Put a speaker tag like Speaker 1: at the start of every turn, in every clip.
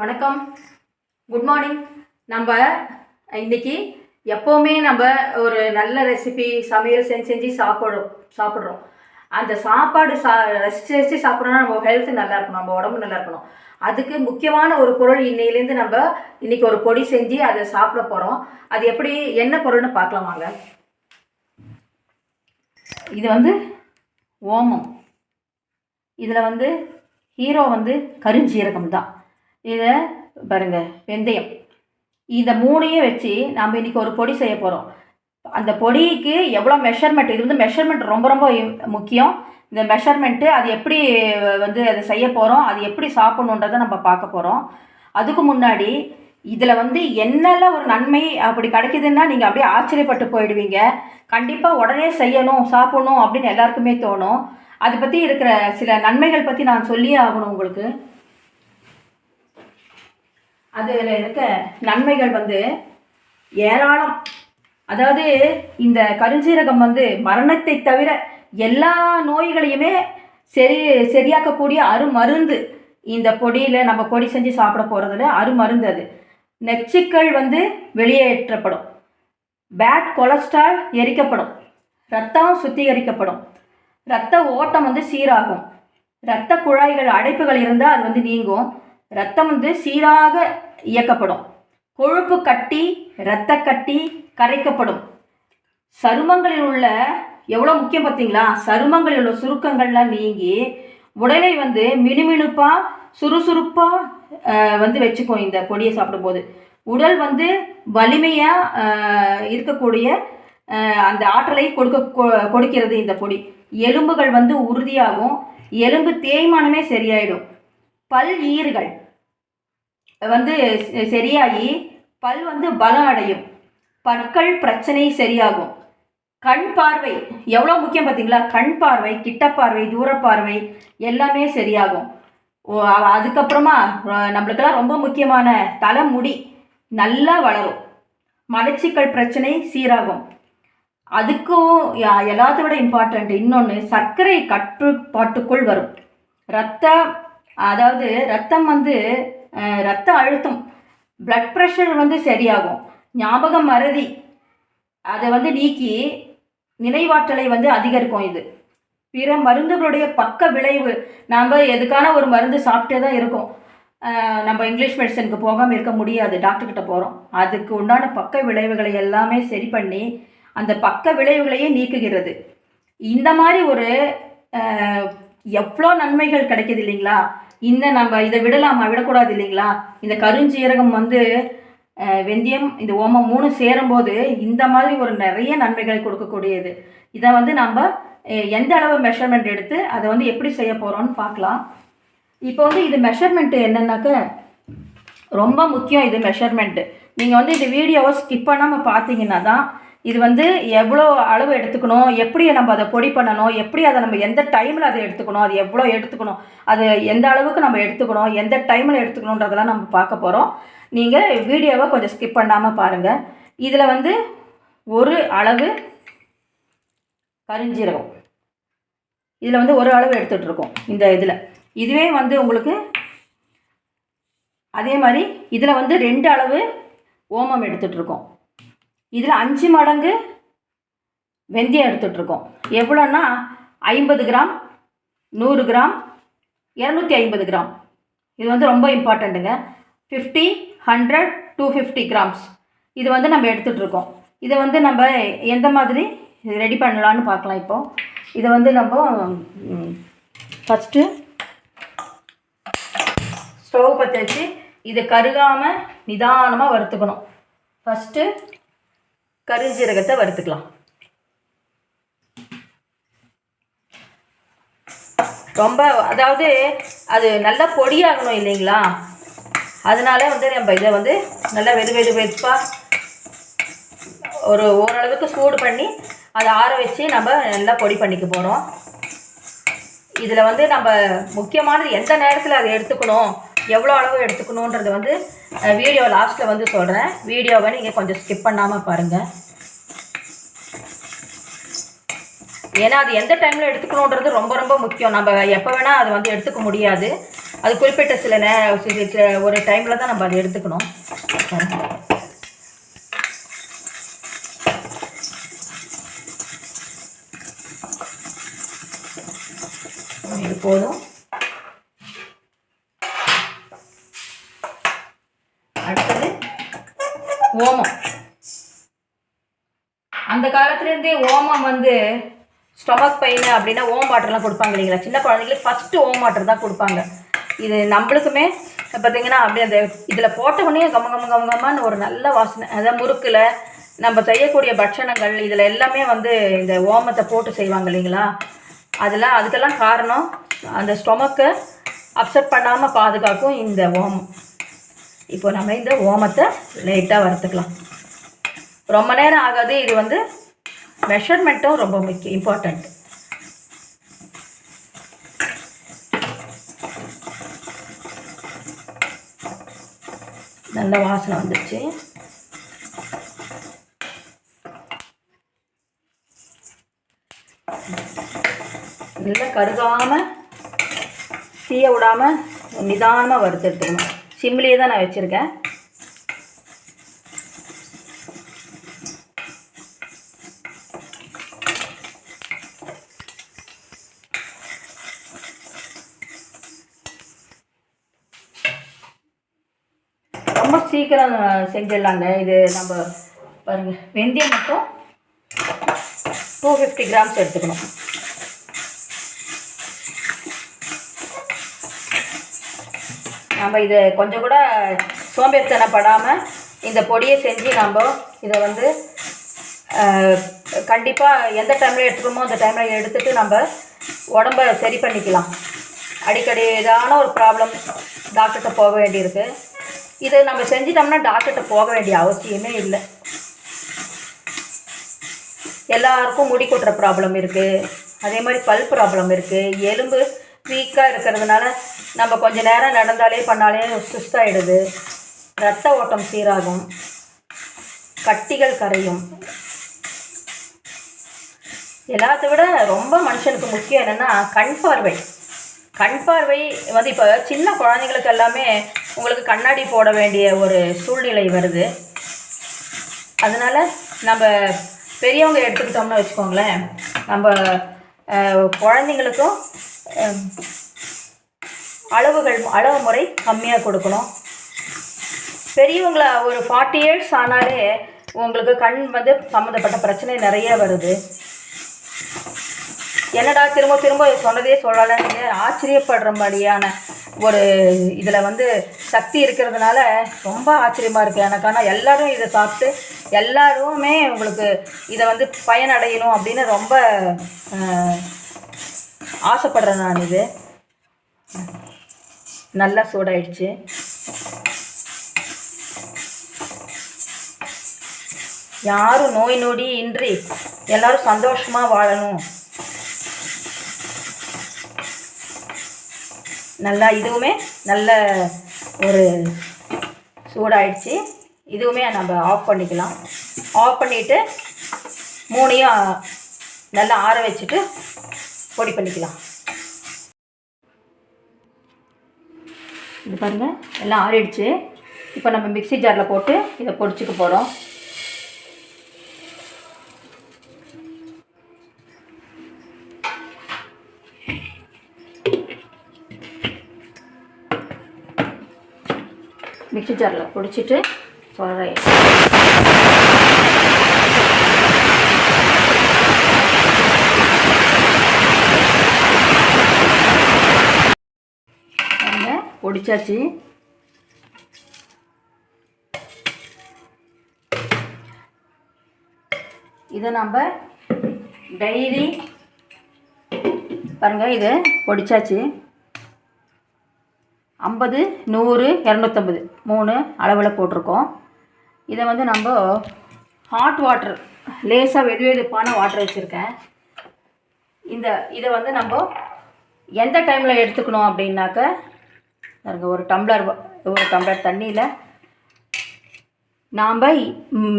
Speaker 1: வணக்கம். Good morning நம்ம இன்னைக்கு எப்போவுமே நம்ம ஒரு நல்ல ரெசிபி சமையல் செஞ்சு செஞ்சு சாப்பிடும் சாப்பிட்றோம். அந்த சாப்பாடு சா ரசித்து ரசித்து சாப்பிட்றோன்னா நம்ம ஹெல்த் நல்லா இருக்கணும் நம்ம உடம்பு நல்லா இருக்கணும். அதுக்கு முக்கியமான ஒரு பொருள் இன்னையிலேருந்து நம்ம இன்னைக்கு ஒரு பொடி செஞ்சு அதை சாப்பிட போகிறோம் அது எப்படி என்ன பொருள்னு பார்க்கலாம் வாங்க. இது வந்து ஓமம். இதில் வந்து ஹீரோ வந்து கருஞ்சீரகம் தான் இதை பாருங்கள் வெந்தயம். இந்த மூணையும் வச்சு நாம் இன்றைக்கி ஒரு பொடி செய்ய போகிறோம் அந்த பொடிக்கு எவ்வளோ மெஷர்மெண்ட் இது வந்து மெஷர்மெண்ட் ரொம்ப ரொம்ப முக்கியம். இந்த மெஷர்மெண்ட்டு அது எப்படி வந்து அதை செய்ய போகிறோம் அது எப்படி சாப்பிடணுன்றதை நம்ம பார்க்க போகிறோம் அதுக்கு முன்னாடி இதில் வந்து என்னெல்லாம் ஒரு நன்மை அப்படி கிடைக்குதுன்னா நீங்கள் அப்படியே ஆச்சரியப்பட்டு போயிடுவீங்க. கண்டிப்பாக உடனே செய்யணும் சாப்பிடணும் அப்படின்னு எல்லாருக்குமே தோணும். அதை பற்றி இருக்கிற சில நன்மைகள் பற்றி நான் சொல்லியே ஆகணும் உங்களுக்கு. அதில் இருக்க நன்மைகள் வந்து ஏராளம். அதாவது இந்த கருஞ்சீரகம் வந்து மரணத்தை தவிர எல்லா நோய்களையுமே சரி சரியாக்கக்கூடிய அருமருந்து. இந்த பொடியில் நம்ம பொடி செஞ்சு சாப்பிட போகிறதுல அருமருந்து அது. நச்சுக்கள் வந்து வெளியேற்றப்படும். பேட் கொலஸ்ட்ரால் எரிக்கப்படும். ரத்தம் சுத்திகரிக்கப்படும். ரத்த ஓட்டம் வந்து சீராகும். இரத்த குழாய்கள் அடைப்புகள் இருந்தால் அது வந்து நீங்கும். ரத்தம் வந்து சீராக இயக்கப்படும். கொழுப்பு கட்டி இரத்த கட்டி கரைக்கப்படும். சருமங்களில் உள்ள எவ்வளோ முக்கியம் பார்த்தீங்களா? சருமங்களில் உள்ள சுருக்கங்கள்லாம் நீங்கி உடலை வந்து மினுமினுப்பாக சுறுசுறுப்பாக வந்து வச்சுக்கும் இந்த பொடியை சாப்பிடும்போது. உடல் வந்து வலிமையாக இருக்கக்கூடிய அந்த ஆற்றலை கொடுக்க கொ- கொடுக்கிறது இந்த பொடி. எலும்புகள் வந்து உறுதியாகும். எலும்பு தேய்மானமே சரியாயிடும். பல் ஈறுகள் வந்து சரியாகி பல் வந்து பலம் அடையும். பற்கள் பிரச்சனை சரியாகும். கண் பார்வை எவ்வளோ முக்கியம் பார்த்தீங்களா? கண் பார்வை கிட்ட பார்வை தூர பார்வை எல்லாமே சரியாகும். ஓ, அதுக்கப்புறமா நம்மளுக்கெல்லாம் ரொம்ப முக்கியமான தலைமுடி நல்லா வளரும். மலச்சிக்கல் பிரச்சனை சீராகும். அதுக்கும் எல்லாத்த விட இம்பார்ட்டண்ட் இன்னொன்று சர்க்கரை கட்டுப்பாட்டுக்குள் வரும். ரத்த அதாவது ரத்தம் வந்து ரத்த அழுத்தம் பிளட் ப்ரெஷர் வந்து சரியாகும். ஞாபகம் மறதி. அதை வந்து நீக்கி நினைவாற்றலை வந்து அதிகரிக்கும் இது. பிற மருந்துகளுடைய பக்க விளைவு. நாம் எதுக்கான ஒரு மருந்து சாப்பிட்டே தான் இருக்கோம். நம்ம இங்கிலீஷ் மெடிசனுக்கு போகாமல் இருக்க முடியாது. டாக்டர்கிட்ட போகிறோம் அதுக்கு உண்டான பக்க விளைவுகளை எல்லாமே சரி பண்ணி அந்த பக்க விளைவுகளையே நீக்குகிறது. இந்த மாதிரி ஒரு எவ்வளோ நன்மைகள் கிடைக்குது இல்லைங்களா? இந்த நம்ம இதை விடலாமா? விடக்கூடாது இல்லைங்களா? இந்த கருஞ்சீரகம் வந்து வெந்தயம் இந்த ஓமம் மூணு சேரும்போது இந்த மாதிரி ஒரு நிறைய நன்மைகளை கொடுக்கக்கூடியது. இதை வந்து நம்ம எந்த அளவு மெஷர்மெண்ட் எடுத்து அதை வந்து எப்படி செய்ய போகிறோம்னு பார்க்கலாம். இப்போ வந்து இது மெஷர்மெண்ட்டு என்னென்னாக்க ரொம்ப முக்கியம் இது மெஷர்மெண்ட்டு நீங்கள் வந்து இந்த வீடியோவை ஸ்கிப் பண்ணாமல் பார்த்தீங்கன்னா தான் இது வந்து எவ்வளோ அளவு எடுத்துக்கணும்? எப்படி நம்ம அதை பொடி பண்ணணும்? எப்படி அதை நம்ம எந்த டைமில் அதை எடுத்துக்கணும்? அது எவ்வளோ எடுத்துக்கணும்? அது எந்த அளவுக்கு நம்ம எடுத்துக்கணும்? எந்த டைமில் எடுத்துக்கணுன்றதெல்லாம் நம்ம பார்க்க போகிறோம் நீங்கள் வீடியோவை கொஞ்சம் ஸ்கிப் பண்ணாமல் பாருங்கள் இதில் வந்து ஒரு அளவு கருஞ்சீரகம். இதில் வந்து ஒரு அளவு எடுத்துகிட்டு இருக்கோம். இந்த இதில். இதுவே வந்து உங்களுக்கு அதே மாதிரி இதில் வந்து ரெண்டு அளவு ஓமம் எடுத்துகிட்ருக்கோம் இருக்கோம். இதில் அஞ்சு மடங்கு வெந்தயம் எடுத்துகிட்ருக்கோம் எவ்வளோன்னா ஐம்பது கிராம் நூறு கிராம் இரநூத்தி ஐம்பது கிராம். இது வந்து ரொம்ப இம்பார்ட்டண்ட்டுங்க fifty hundred two fifty grams. இது வந்து நம்ம எடுத்துகிட்ருக்கோம் இதை வந்து நம்ம எந்த மாதிரி ரெடி பண்ணலான்னு பார்க்கலாம் இப்போது இதை வந்து நம்ம ஃபஸ்ட்டு ஸ்டவ் பற்ற வச்சு இதை கருகாமல் நிதானமாக வறுத்துக்கணும். ஃபஸ்ட்டு கருஞ்சீரகத்தை வறுத்துக்கலாம். ரொம்ப அதாவது அது நல்லா பொடியாகணும் இல்லைங்களா? அதனால வந்து நம்ம இதை வந்து நல்லா வெது வெது வெதுப்பாக ஒரு ஓரளவுக்கு சூடு பண்ணி அதை ஆற வச்சு நம்ம நல்லா பொடி பண்ணிக்க போகிறோம் இதில் வந்து நம்ம முக்கியமானது எந்த நேரத்தில் அதை எடுத்துக்கணும்? எவ்வளோ அளவு எடுத்துக்கணுன்றது வந்து வீடியோ லாஸ்ட்டில் வந்து சொல்கிறேன் வீடியோவை நீங்கள் கொஞ்சம் ஸ்கிப் பண்ணாமல் பாருங்கள் ஏன்னா அது எந்த டைமில் எடுத்துக்கணுன்றது ரொம்ப ரொம்ப முக்கியம். நம்ம எப்போ வேணால் அதை வந்து எடுத்துக்க முடியாது. அது குறிப்பிட்ட சில நே ஒரு டைமில் தான் நம்ம அதை எடுத்துக்கணும். இது போதும். ஓமம். அந்த காலத்துலேருந்தே ஓமம் வந்து ஸ்டொமக் பெயின் அப்படின்னா ஓம் வாட்டர்லாம் கொடுப்பாங்க இல்லைங்களா? சின்ன குழந்தைங்களுக்கு ஃபஸ்ட்டு ஓம் வாட்டர் தான் கொடுப்பாங்க. இது நம்மளுக்குமே பார்த்தீங்கன்னா அப்படியே அந்த இதில் போட்ட உடனே கம கம கம கமன்னு ஒரு நல்ல வாசனை. அதாவது முறுக்கில் நம்ம செய்யக்கூடிய பட்சணங்கள் இதில் எல்லாமே வந்து இந்த ஓமத்தை போட்டு செய்வாங்க இல்லைங்களா? அதெல்லாம் அதுக்கெல்லாம் காரணம் அந்த ஸ்டொமக்கை அப்செட் பண்ணாமல் பாதுகாக்கும் இந்த ஓமம். இப்போ நம்ம இந்த ஓமத்தை லைட்டாக வறுத்துக்கலாம். ரொம்ப நேரம் ஆகாது இது வந்து மெஷர்மெண்ட்டும் ரொம்ப முக்கியம் இம்பார்ட்டண்ட் நல்ல வாசனை வந்துடுச்சு நல்லா கருகாமல் தீய விடாமல் நிதானமாக வறுத்து எடுத்துக்கணும். சிம்லேயே தான் நான் வச்சுருக்கேன். ரொம்ப சீக்கிரம் செஞ்சிடலாங்க. இது நம்ம பாருங்கள் வெந்தயம் மட்டும் டூ ஃபிஃப்டி கிராம்ஸ் எடுத்துக்கணும். நம்ம இதை கொஞ்சம் கூட சோம்பேறித்தனப்படாமல் இந்த பொடியை செஞ்சு நம்ம இதை வந்து கண்டிப்பாக எந்த டைமில் எடுத்துக்கணுமோ அந்த டைமில் எடுத்துட்டு நம்ம உடம்ப சரி பண்ணிக்கலாம். அடிக்கடி ஏதான ஒரு ப்ராப்ளம் டாக்டர்கிட்ட போக வேண்டியிருக்கு. இதை நம்ம செஞ்சிட்டோம்னா டாக்டர்கிட்ட போக வேண்டிய அவசியமே இல்லை. எல்லாருக்கும் முடி கொட்டுற ப்ராப்ளம் இருக்குது அதே மாதிரி பல் ப்ராப்ளம் இருக்குது எலும்பு வீக்காக இருக்கிறதுனால நம்ம கொஞ்சம் நேரம் நடந்தாலே பண்ணாலே சுஸ்தாயிடுது. ரத்த ஓட்டம் சீராகும். கட்டிகள் கரையும். எல்லாத்த விட ரொம்ப மனுஷனுக்கு முக்கியம் என்னென்னா கண் பார்வை. கண் பார்வை வந்து இப்போ சின்ன குழந்தைங்களுக்கு எல்லாமே உங்களுக்கு கண்ணாடி போட வேண்டிய ஒரு சூழ்நிலை வருது. அதனால் நம்ம பெரியவங்க எடுத்துக்கிட்டோம்னு வச்சுக்கோங்களேன். நம்ம குழந்தைங்களுக்கும் அளவுகள் அளவு முறை கம்மியாக கொடுக்கணும். பெரியவங்களை ஒரு ஃபார்ட்டி இயர்ஸ் ஆனாலே உங்களுக்கு கண் வந்து சம்மந்தப்பட்ட பிரச்சனை நிறைய வருது. என்னடா திரும்ப திரும்ப சொன்னதே சொல்லலைன்னு ஆச்சரியப்படுற மாதிரியான ஒரு இதில் வந்து சக்தி இருக்கிறதுனால ரொம்ப ஆச்சரியமாக இருக்குது எனக்கு. ஆனால் எல்லோரும் இதை சாப்பிட்டு எல்லாருமே உங்களுக்கு இதை வந்து பயனடையணும் அப்படின்னு ரொம்ப ஆசைப்படுறேன் நான் இது. நல்லா சூடாயிடுச்சு. யாரும் நோய் நொடி இன்றி எல்லாரும் சந்தோஷமாக வாழணும். நல்லா இதுவுமே நல்ல ஒரு சூடாயிடுச்சு. இதுவுமே நம்ம ஆஃப் பண்ணிக்கலாம். ஆஃப் பண்ணிவிட்டு மூணையும் நல்லா ஆற வச்சுட்டு பொடி பண்ணிக்கலாம். இது பாருங்கள் எல்லாம் ஆறிடுச்சு. இப்போ நம்ம மிக்ஸி ஜாரில் போட்டு இதை பொடிச்சுக்க போகிறோம் மிக்ஸி ஜாரில் பொடிச்சிட்டு சொல்கிறேன் பொடிச்சாச்சு. இதை நம்ம டெய்லி பாருங்கள் இது பொடிச்சாச்சு. ஐம்பது நூறு இரநூத்தம்பது. மூணு அளவில் போட்டிருக்கோம். இதை வந்து நம்ம ஹாட் வாட்டர் லேசாக வெது வெதுப்பான வாட்டர் வச்சுருக்கேன். இந்த இதை வந்து நம்ம எந்த டைமில் எடுத்துக்கணும் அப்படின்னாக்க பாருங்க ஒரு டம்ளர் ஒரு டம்ளர் தண்ணியில் நாம்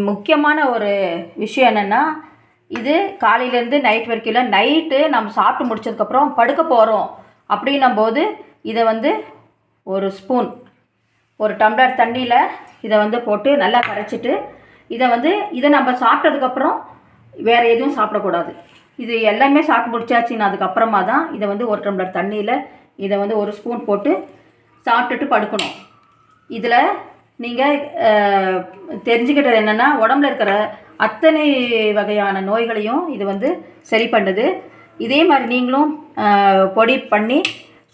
Speaker 1: முக்கியமான ஒரு விஷயம் என்னென்னா இது காலையிலேருந்து நைட் வரைக்கும் இல்லை நைட்டு நம்ம சாப்பிட்டு முடிச்சதுக்கப்புறம் படுக்க போகிறோம் அப்படின்னும் போது இதை வந்து ஒரு ஸ்பூன் ஒரு டம்ளர் தண்ணியில் இதை வந்து போட்டு நல்லா கரைச்சிட்டு இதை வந்து இதை நம்ம சாப்பிட்டதுக்கப்புறம் வேறு எதுவும் சாப்பிடக்கூடாது. இது எல்லாமே சாப்பிட்டு முடிச்சாச்சுன்னு அதுக்கப்புறமா தான் இதை வந்து ஒரு டம்ளர் தண்ணியில் இதை வந்து ஒரு ஸ்பூன் போட்டு சாப்பிட்டுட்டு படுக்கணும். இதில் நீங்கள் தெரிஞ்சுக்கிட்டது என்னென்னா உடம்புல இருக்கிற அத்தனை வகையான நோய்களையும் இது வந்து சரி பண்ணுது. இதே மாதிரி நீங்களும் பொடி பண்ணி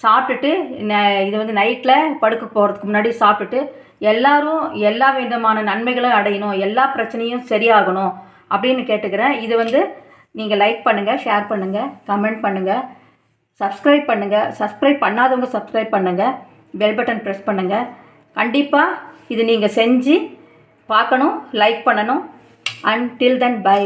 Speaker 1: சாப்பிட்டுட்டு ந- இது வந்து நைட்டில் படுக்க போகிறதுக்கு முன்னாடி சாப்பிட்டுட்டு எல்லாரும் எல்லா விதமான நன்மைகளும் அடையணும் எல்லா பிரச்சனையும் சரியாகணும் அப்படின்னு கேட்டுக்கிறேன். இது வந்து நீங்கள் லைக் பண்ணுங்கள் ஷேர் பண்ணுங்கள் கமெண்ட் பண்ணுங்கள் சப்ஸ்கிரைப் பண்ணுங்கள் சப்ஸ்கிரைப் பண்ணாதவங்க சப்ஸ்கிரைப் பண்ணுங்கள் பெல் பட்டன் ப்ரெஸ் பண்ணுங்கள் கண்டிப்பாக இது நீங்கள் செஞ்சு பார்க்கணும் லைக் பண்ணணும். And till then by